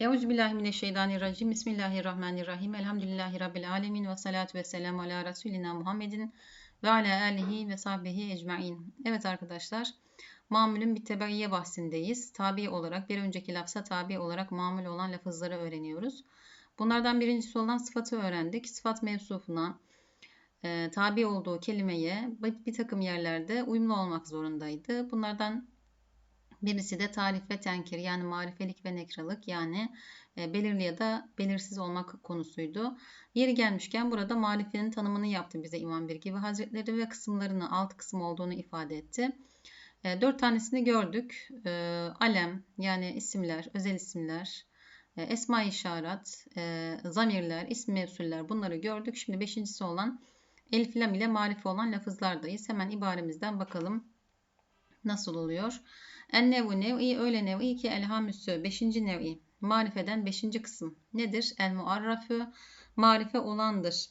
Euzubillahimineşşeytanirracim. Bismillahirrahmanirrahim. Elhamdülillahi Rabbil alemin ve salatu ve selamu ala Resulina Muhammedin ve ala alihi ve sahbihi ecmain. Evet arkadaşlar, mamülün bir tebaiye bahsindeyiz. Tabi olarak, bir önceki lafza tabi olarak mamül olan lafızları öğreniyoruz. Bunlardan birincisi olan sıfatı öğrendik. Sıfat mevsufuna, e, tabi olduğu kelimeye bir, takım yerlerde uyumlu olmak zorundaydı. Bunlardan Birisi de tarif ve tenkir yani marifelik ve nekralık yani e, belirli ya da belirsiz olmak konusuydu. Yeri gelmişken burada marifenin tanımını yaptı bize İmam Birgi ve Hazretleri ve kısımlarını alt kısım olduğunu ifade etti. E, dört tanesini gördük. E, alem yani isimler, özel isimler, e, esma-i işaret, zamirler, isim mevsuller bunları gördük. Şimdi beşincisi olan elif lam ile marife olan lafızlardayız. Hemen ibaremizden bakalım nasıl oluyor. En nevu nev'i öyle nev'i ki elhamüssü beşinci nev'i. Marifeden beşinci kısım. Nedir? El muarrafü marife olandır.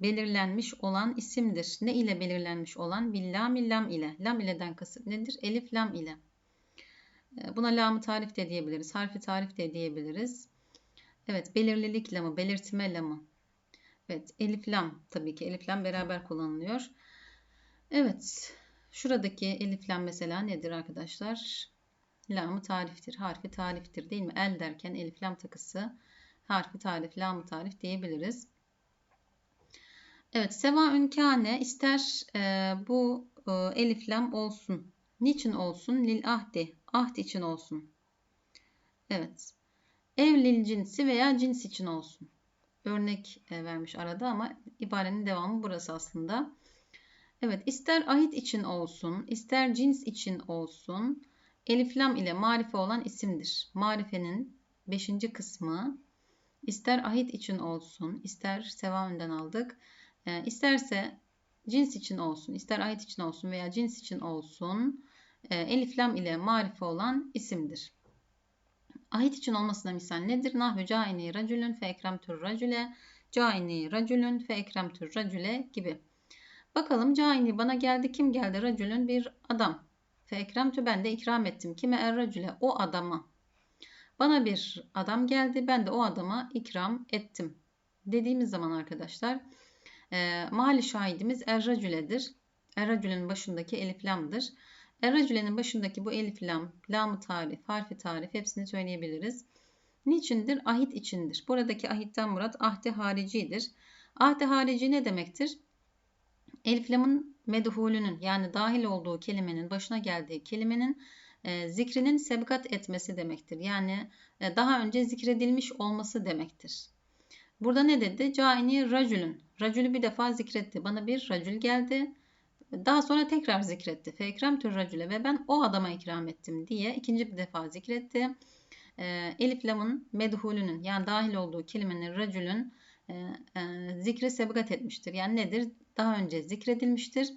Belirlenmiş olan isimdir. Ne ile belirlenmiş olan? Billam lam ile. Lam ileden kasıt nedir? Elif lam ile. Ee, buna lamı tarif de diyebiliriz. Harfi tarif de diyebiliriz. Evet belirlilik lamı, belirtme lamı. Evet elif lam tabii ki elif lam beraber kullanılıyor. Evet Şuradaki eliflen mesela nedir arkadaşlar? Lamı tariftir, harfi tariftir değil mi? El derken eliflam takısı harfi tarif, lamı tarif diyebiliriz. Evet, seva ünkâne ister e, bu e, eliflam olsun. Niçin olsun? Lil ahdi, ahd için olsun. Evet. Evlil cinsi veya cins için olsun. Örnek e, vermiş arada ama ibarenin devamı burası aslında. Evet ister ahit için olsun, ister cins için olsun eliflam ile marife olan isimdir. Marifenin beşinci kısmı ister ahit için olsun, ister sevamından aldık, e, isterse cins için olsun, ister ahit için olsun veya cins için olsun e, eliflam ile marife olan isimdir. Ahit için olmasına misal nedir? Nahve caini racülün fe ekremtür racüle, caini racülün fe ekremtür racüle gibi. Bakalım caini bana geldi. Kim geldi? Racülün bir adam. Fe ekremtü ben de ikram ettim. Kime er racüle? O adama. Bana bir adam geldi. Ben de o adama ikram ettim. Dediğimiz zaman arkadaşlar e, mahalli şahidimiz er racüledir. Er racülenin başındaki elif lamdır. Er racülenin başındaki bu elif lam, tarif, harfi tarif hepsini söyleyebiliriz. Niçindir? Ahit içindir. Buradaki ahitten murat ahdi haricidir. Ahdi harici ne demektir? Elif lamın medhulünün yani dahil olduğu kelimenin başına geldiği kelimenin e, zikrinin sebkat etmesi demektir. Yani e, daha önce zikredilmiş olması demektir. Burada ne dedi? Caini racülün. Racülü bir defa zikretti. Bana bir racül geldi. Daha sonra tekrar zikretti. Fekrem tür racüle ve ben o adama ikram ettim diye ikinci bir defa zikretti. E, Elif lamın medhulünün yani dahil olduğu kelimenin racülün e, e, zikre sebgat etmiştir. Yani nedir? Daha önce zikredilmiştir.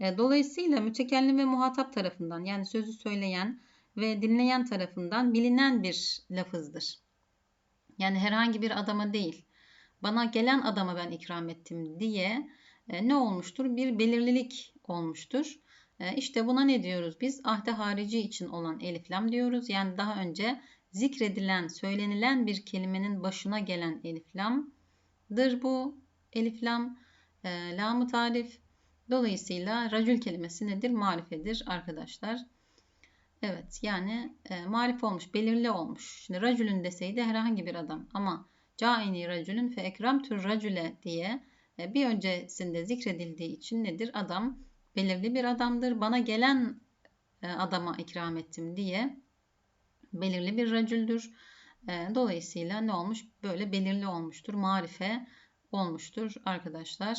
E, dolayısıyla mütekellim ve muhatap tarafından yani sözü söyleyen ve dinleyen tarafından bilinen bir lafızdır. Yani herhangi bir adama değil, bana gelen adama ben ikram ettim diye ne olmuştur? Bir belirlilik olmuştur. İşte buna ne diyoruz biz? Ahde harici için olan eliflam diyoruz. Yani daha önce zikredilen, söylenilen bir kelimenin başına gelen eliflam dır bu elif lam e, lamı tarif. Dolayısıyla racül kelimesi nedir? Marifedir arkadaşlar. Evet yani e, marif olmuş, belirli olmuş. Şimdi racülün deseydi herhangi bir adam ama caini racülün fe ekram tür racüle diye e, bir öncesinde zikredildiği için nedir? Adam belirli bir adamdır. Bana gelen e, adama ikram ettim diye belirli bir racüldür. Ee, dolayısıyla ne olmuş? Böyle belirli olmuştur. Marife olmuştur arkadaşlar.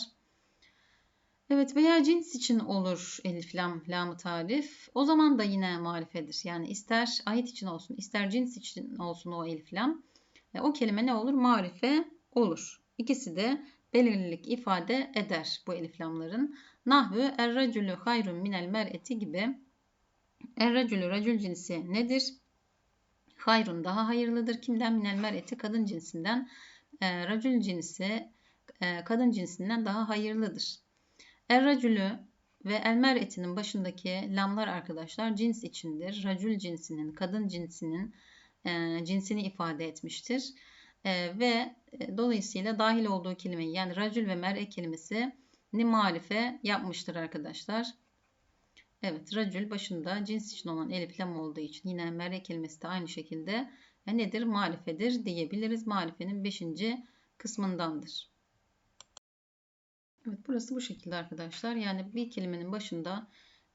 Evet veya cins için olur elif lam lamı tarif. O zaman da yine marifedir. Yani ister ait için olsun ister cins için olsun o elif lam. E, o kelime ne olur? Marife olur. İkisi de belirlilik ifade eder bu elif lamların. Nahvü er-racülü hayrun minel mer'eti gibi. Er-racülü racül cinsi nedir? hayrun daha hayırlıdır. Kimden minel mer'eti kadın cinsinden e, racül cinsi kadın cinsinden daha hayırlıdır. Er racülü ve el mer'etinin başındaki lamlar arkadaşlar cins içindir. Racül cinsinin, kadın cinsinin e, cinsini ifade etmiştir. E, ve e, dolayısıyla dahil olduğu kelimeyi yani racül ve mer'e kelimesi ni marife yapmıştır arkadaşlar. Evet racül başında cins için olan elif lam olduğu için yine mer'e kelimesi de aynı şekilde e, nedir? Marifedir diyebiliriz. Marifenin 5. kısmındandır. Evet burası bu şekilde arkadaşlar. Yani bir kelimenin başında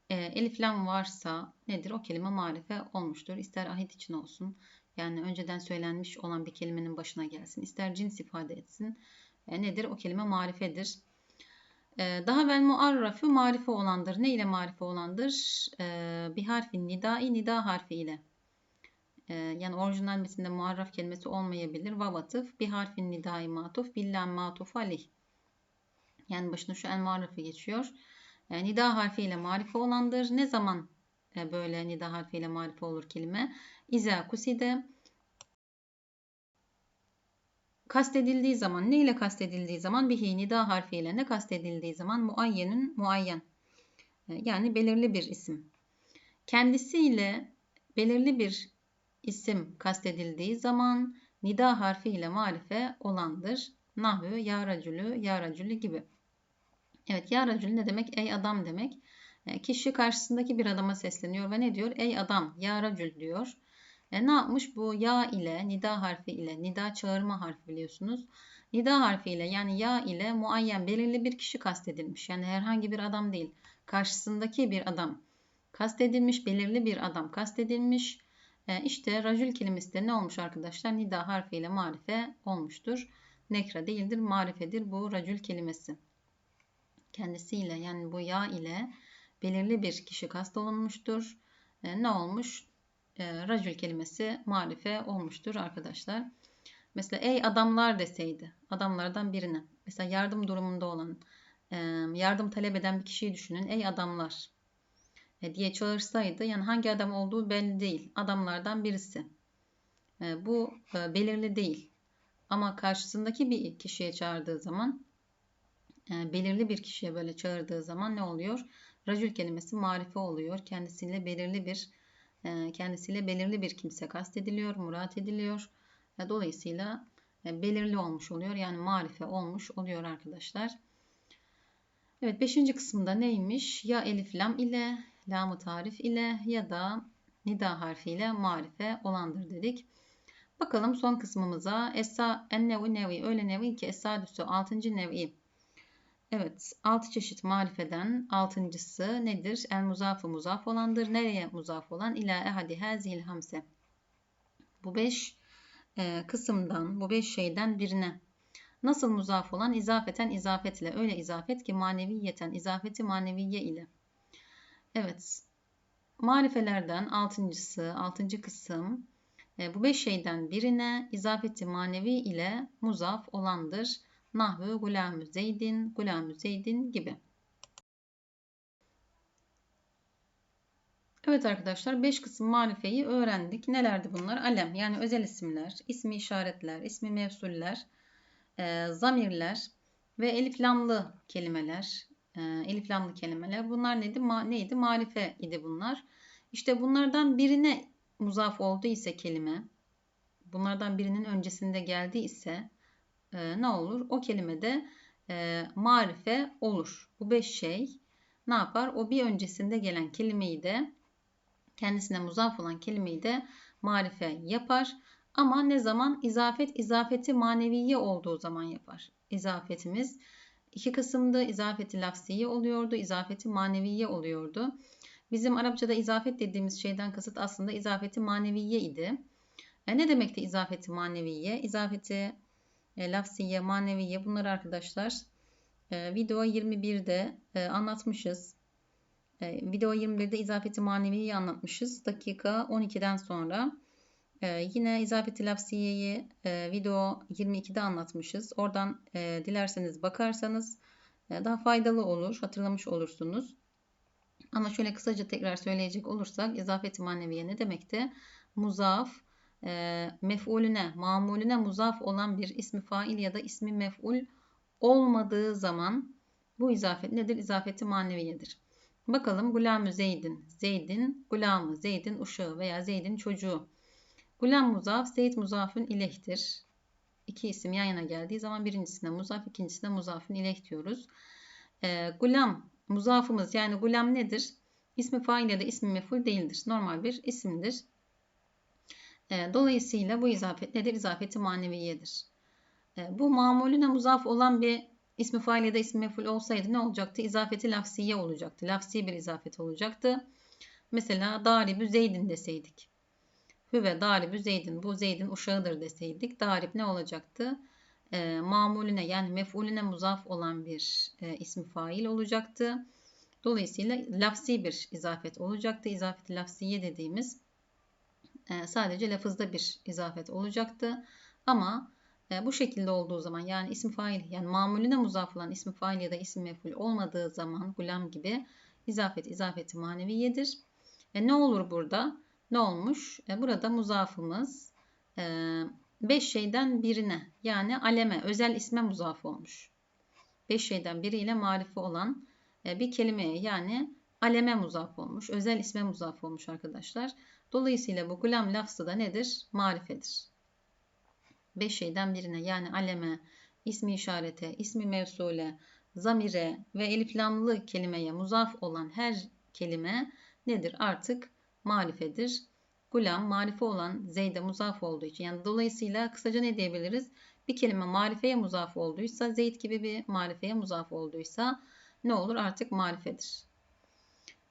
e, elif lam varsa nedir? O kelime marife olmuştur. İster ahit için olsun. Yani önceden söylenmiş olan bir kelimenin başına gelsin. İster cins ifade etsin. E, nedir? O kelime marifedir. E, daha vel muarrafu marife olandır. Ne ile marife olandır? E, bir harfin nidai nida harfi ile. E, yani orijinal metinde muarraf kelimesi olmayabilir. Vavatıf bir harfin nidai matuf billan matuf alih. Yani başına şu el muarrafı geçiyor. E, nida harfiyle marife olandır. Ne zaman e, böyle nida harfiyle marife olur kelime? İza kuside kastedildiği zaman ne ile kastedildiği zaman bihi nida harfiyle ne kastedildiği zaman muayyenün muayyen. E, yani belirli bir isim. Kendisiyle belirli bir isim kastedildiği zaman nida harfiyle marife olandır. Nahvü, ya racülü, ya racülü gibi. Evet ya racül ne demek? Ey adam demek. E, kişi karşısındaki bir adama sesleniyor ve ne diyor? Ey adam ya racül diyor. E, ne yapmış? Bu ya ile nida harfi ile nida çağırma harfi biliyorsunuz. Nida harfi ile yani ya ile muayyen belirli bir kişi kastedilmiş. Yani herhangi bir adam değil. Karşısındaki bir adam kastedilmiş. Belirli bir adam kastedilmiş. E, işte racül kelimesi de ne olmuş arkadaşlar? Nida harfi ile marife olmuştur. Nekra değildir, marifedir bu racül kelimesi kendisiyle yani bu ya ile belirli bir kişi kastolunmuştur. E, ne olmuş? E, racül kelimesi marife olmuştur arkadaşlar. Mesela ey adamlar deseydi adamlardan birine mesela yardım durumunda olan e, yardım talep eden bir kişiyi düşünün. Ey adamlar e, diye çağırsaydı yani hangi adam olduğu belli değil. Adamlardan birisi. E, bu e, belirli değil. Ama karşısındaki bir kişiye çağırdığı zaman belirli bir kişiye böyle çağırdığı zaman ne oluyor? Racül kelimesi marife oluyor. Kendisiyle belirli bir e, kendisiyle belirli bir kimse kastediliyor, murat ediliyor. E, dolayısıyla e, belirli olmuş oluyor. Yani marife olmuş oluyor arkadaşlar. Evet beşinci kısımda neymiş? Ya elif lam ile, lamı tarif ile ya da nida harfiyle marife olandır dedik. Bakalım son kısmımıza. Esa en nevi nevi öyle nevi ki esadüsü altıncı nevi Evet, altı çeşit marifeden altıncısı nedir? El muzafı muzaf olandır. Nereye muzaf olan? İlâ ehadi hazihil hamse. Bu beş e, kısımdan, bu beş şeyden birine. Nasıl muzaf olan? İzafeten izafet ile. Öyle izafet ki maneviyeten, izafeti maneviye ile. Evet, marifelerden altıncısı, altıncı kısım. E, bu beş şeyden birine izafeti manevi ile muzaf olandır. Nahvu gulamü zeydin, gulamü zeydin gibi. Evet arkadaşlar 5 kısım marifeyi öğrendik. Nelerdi bunlar? Alem yani özel isimler, ismi işaretler, ismi mevsuller, e, zamirler ve eliflamlı kelimeler. E, eliflamlı kelimeler. Bunlar neydi? Ma, neydi? Marife idi bunlar. İşte bunlardan birine muzaf oldu ise kelime, bunlardan birinin öncesinde geldi ise e, ne olur? O kelimede e, marife olur. Bu beş şey ne yapar? O bir öncesinde gelen kelimeyi de kendisine muzaf olan kelimeyi de marife yapar. Ama ne zaman? İzafet, izafeti maneviye olduğu zaman yapar. İzafetimiz iki kısımda izafeti lafziye oluyordu, izafeti maneviye oluyordu. Bizim Arapçada izafet dediğimiz şeyden kasıt aslında izafeti maneviye idi. E ne demekti izafeti maneviye? İzafeti e, lafsiye, maneviye bunları arkadaşlar e, video 21'de e, anlatmışız. E, video 21'de izafeti maneviyi anlatmışız. Dakika 12'den sonra. E, yine izafeti lafsiyeyi e, video 22'de anlatmışız. Oradan e, dilerseniz bakarsanız e, daha faydalı olur. Hatırlamış olursunuz. Ama şöyle kısaca tekrar söyleyecek olursak izafeti maneviye ne demekti? Muzaf, e, mef'ulüne, mamulüne muzaf olan bir ismi fail ya da ismi mef'ul olmadığı zaman bu izafet nedir? İzafeti maneviyedir. Bakalım gulamü Zeydin. Zeydin gulamı, Zeydin uşağı veya Zeydin çocuğu. Gulam muzaf, Zeyd muzafın ilehtir. İki isim yan yana geldiği zaman birincisine muzaf, ikincisine muzafın ileh diyoruz. E, gulam muzafımız yani gulam nedir? İsmi fail ya da ismi meful değildir. Normal bir isimdir. E, dolayısıyla bu izafet nedir? İzafeti maneviyedir. E, bu mamulüne muzaf olan bir ismi fail ya da ismi meful olsaydı ne olacaktı? İzafeti lafsiye olacaktı. Lafsi bir izafet olacaktı. Mesela daribü zeydin deseydik. Hüve daribü zeydin. Bu zeydin uşağıdır deseydik. Darib ne olacaktı? E, mamulüne yani mef'ulüne muzaf olan bir e, ismi fail olacaktı. Dolayısıyla lafsi bir izafet olacaktı. İzafet lafsiye dediğimiz e, sadece lafızda bir izafet olacaktı. Ama e, bu şekilde olduğu zaman yani isim fail yani mamulüne muzaf olan isim fail ya da isim mef'ul olmadığı zaman gulam gibi izafet izafeti maneviyedir. E, ne olur burada? Ne olmuş? E, burada muzafımız e, beş şeyden birine yani aleme, özel isme muzaf olmuş. Beş şeyden biriyle marifi olan e, bir kelimeye yani aleme muzaf olmuş. Özel isme muzaf olmuş arkadaşlar. Dolayısıyla bu gulam lafzı da nedir? Marifedir. Beş şeyden birine yani aleme, ismi işarete, ismi mevsule, zamire ve eliflamlı kelimeye muzaf olan her kelime nedir? Artık marifedir. Gulam marife olan Zeyd'e muzaf olduğu için yani dolayısıyla kısaca ne diyebiliriz? Bir kelime marifeye muzaf olduysa Zeyd gibi bir marifeye muzaf olduysa ne olur? Artık marifedir.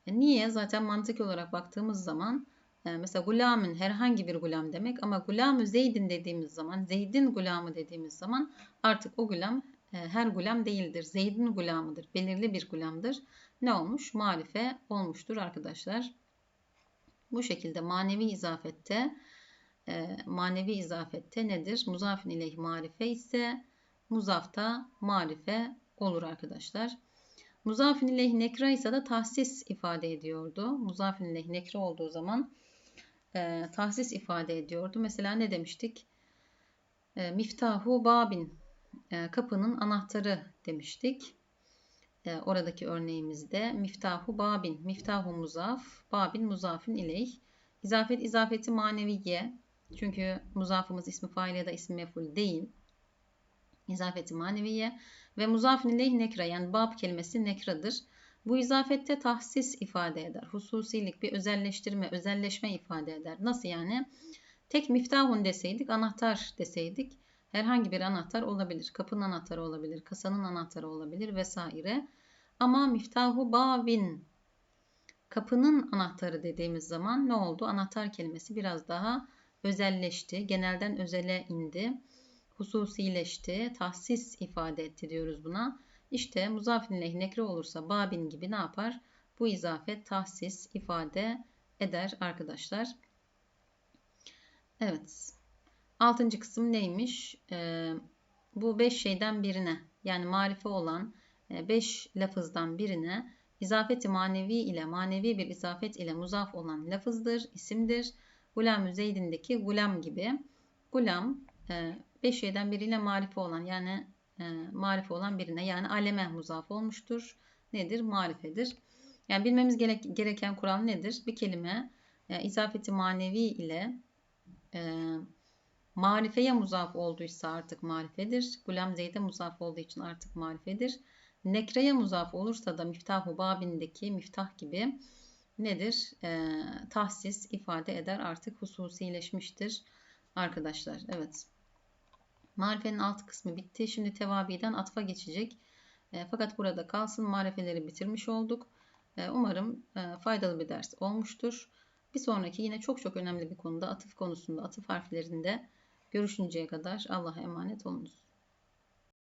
E niye? Zaten mantık olarak baktığımız zaman e, mesela gulamın herhangi bir gulam demek ama gulamı Zeyd'in dediğimiz zaman Zeyd'in gulamı dediğimiz zaman artık o gulam e, her gulam değildir. Zeyd'in gulamıdır. Belirli bir gulamdır. Ne olmuş? Marife olmuştur arkadaşlar. Bu şekilde manevi izafette manevi izafette nedir? Muzafin ileyh marife ise muzafta marife olur arkadaşlar. Muzafin ileyh nekra ise de tahsis ifade ediyordu. Muzafin ileyh nekra olduğu zaman e, tahsis ifade ediyordu. Mesela ne demiştik? E, miftahu babin e, kapının anahtarı demiştik. E, oradaki örneğimizde miftahu babin, miftahu muzaf, babin muzafin ileyh. İzafet izafeti maneviye. Çünkü muzafımız ismi fail ya da ismi meful değil. İzafeti maneviye ve muzafin ileyh nekra yani bab kelimesi nekradır. Bu izafette tahsis ifade eder. Hususilik, bir özelleştirme, özelleşme ifade eder. Nasıl yani? Tek miftahun deseydik, anahtar deseydik herhangi bir anahtar olabilir. Kapının anahtarı olabilir, kasanın anahtarı olabilir vesaire. Ama miftahu bavin kapının anahtarı dediğimiz zaman ne oldu? Anahtar kelimesi biraz daha özelleşti. Genelden özele indi. Hususileşti. Tahsis ifade etti diyoruz buna. İşte muzafin leh nekre olursa babin gibi ne yapar? Bu izafet tahsis ifade eder arkadaşlar. Evet. Altıncı kısım neymiş? Ee, bu beş şeyden birine yani marife olan 5 e, lafızdan birine izafeti manevi ile manevi bir izafet ile muzaf olan lafızdır, isimdir. Gulam Zeydin'deki gulam gibi. Gulam 5 e, şeyden biriyle marife olan yani e, marife olan birine yani aleme muzaf olmuştur. Nedir? Marifedir. Yani bilmemiz gereken kural nedir? Bir kelime izafeti manevi ile marifeye muzaf olduysa artık marifedir. Gulam Zeyd'e muzaf olduğu için artık marifedir. Nekreye muzaf olursa da miftahu babindeki miftah gibi nedir? E, tahsis ifade eder artık hususileşmiştir arkadaşlar. Evet. Marifenin alt kısmı bitti. Şimdi tevabiden atfa geçecek. E, fakat burada kalsın. Marifeleri bitirmiş olduk. E, umarım e, faydalı bir ders olmuştur. Bir sonraki yine çok çok önemli bir konuda atıf konusunda atıf harflerinde görüşünceye kadar Allah'a emanet olunuz.